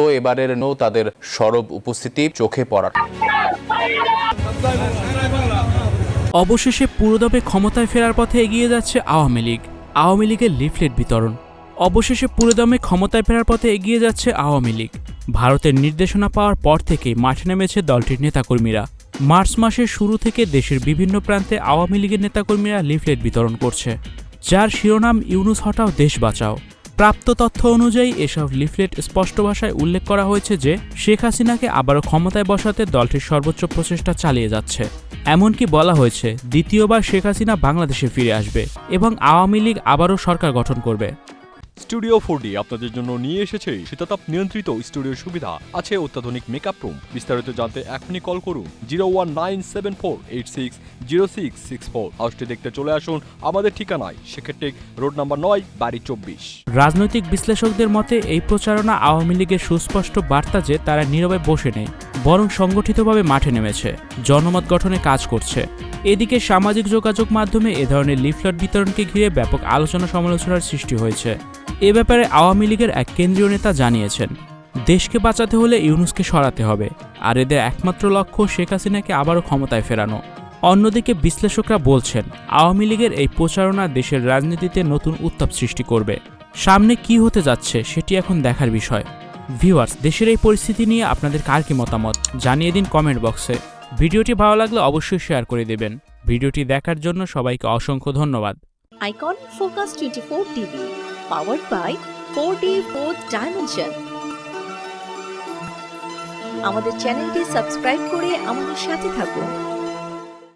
তো এবারের নো তাদের সরব উপস্থিতি চোখে পড়ার। অবশেষে পুরোদমে ক্ষমতায় ফেরার পথে এগিয়ে যাচ্ছে আওয়ামী লীগ। আওয়ামী লীগের লিফলেট বিতরণ। অবশেষে পুরোদমে ক্ষমতায় ফেরার পথে এগিয়ে যাচ্ছে আওয়ামী লীগ। ভারতের নির্দেশনা পাওয়ার পর থেকেই মাঠে নেমেছে দলটির নেতাকর্মীরা। মার্চ মাসের শুরু থেকে দেশের বিভিন্ন প্রান্তে আওয়ামী লীগের নেতাকর্মীরা লিফলেট বিতরণ করছে। যার শিরোনাম ইউনুস হটাও দেশ বাঁচাও। প্রাপ্ত তথ্য অনুযায়ী এসব লিফলেট স্পষ্ট ভাষায় উল্লেখ করা হয়েছে যে শেখ হাসিনাকে আবারও ক্ষমতায় বসাতে দলটির সর্বোচ্চ প্রচেষ্টা চালিয়ে যাচ্ছে। এমনকি বলা হয়েছে, দ্বিতীয়বার শেখ হাসিনা বাংলাদেশে ফিরে আসবে এবং আওয়ামী লীগ আবারও সরকার গঠন করবে। স্টুডিও ফোর আপনাদের জন্য নিয়ে এসেছে শীতাতাপ নিয়ন্ত্রিত স্টুডিও সুবিধা। আছে অত্যাধুনিক মেকআপ রুম বিস্তারিত জানতে এখনই কল করুন zero one nine seven four eight six zero six six four হাউসটি দেখতে চলে আসুন আমাদের ঠিকানায়। সেক্ষেত্রে রোড নাম্বার নয়, বাড়ি চব্বিশ। রাজনৈতিক বিশ্লেষকদের মতে এই প্রচারণা আওয়ামী লীগের সুস্পষ্ট বার্তা যে তারা নীরবে বসে নেই, বরং সংগঠিতভাবে মাঠে নেমেছে। জনমত গঠনে কাজ করছে। এদিকে সামাজিক যোগাযোগ মাধ্যমে এ ধরনের লিফলেট বিতরণকে ঘিরে ব্যাপক আলোচনা সমালোচনার সৃষ্টি হয়েছে। এ ব্যাপারে আওয়ামী লীগের এক কেন্দ্রীয় নেতা জানিয়েছেন, দেশকে বাঁচাতে হলে ইউনুসকে সরাতে হবে, আর এদের একমাত্র লক্ষ্য শেখ হাসিনাকে আবারও ক্ষমতায় ফেরানো। অন্যদিকে বিশ্লেষকরা বলছেন, আওয়ামী লীগের এই প্রচারণা দেশের রাজনীতিতে নতুন উত্তাপ সৃষ্টি করবে। সামনে কি হতে যাচ্ছে সেটি এখন দেখার বিষয়। ভিউয়ার্স, দেশের এই পরিস্থিতি নিয়ে আপনাদের কার কি মতামত? জানিয়ে দিন কমেন্ট বক্সে। ভিডিওটি ভালো লাগলে অবশ্যই শেয়ার করে দেবেন। ভিডিওটি দেখার জন্য সবাইকে অসংখ্য ধন্যবাদ। Icon Focus twenty four TV power by four D four dimension আমাদের চ্যানেলটি সাবস্ক্রাইব করে আমাদের সাথে থাকুন।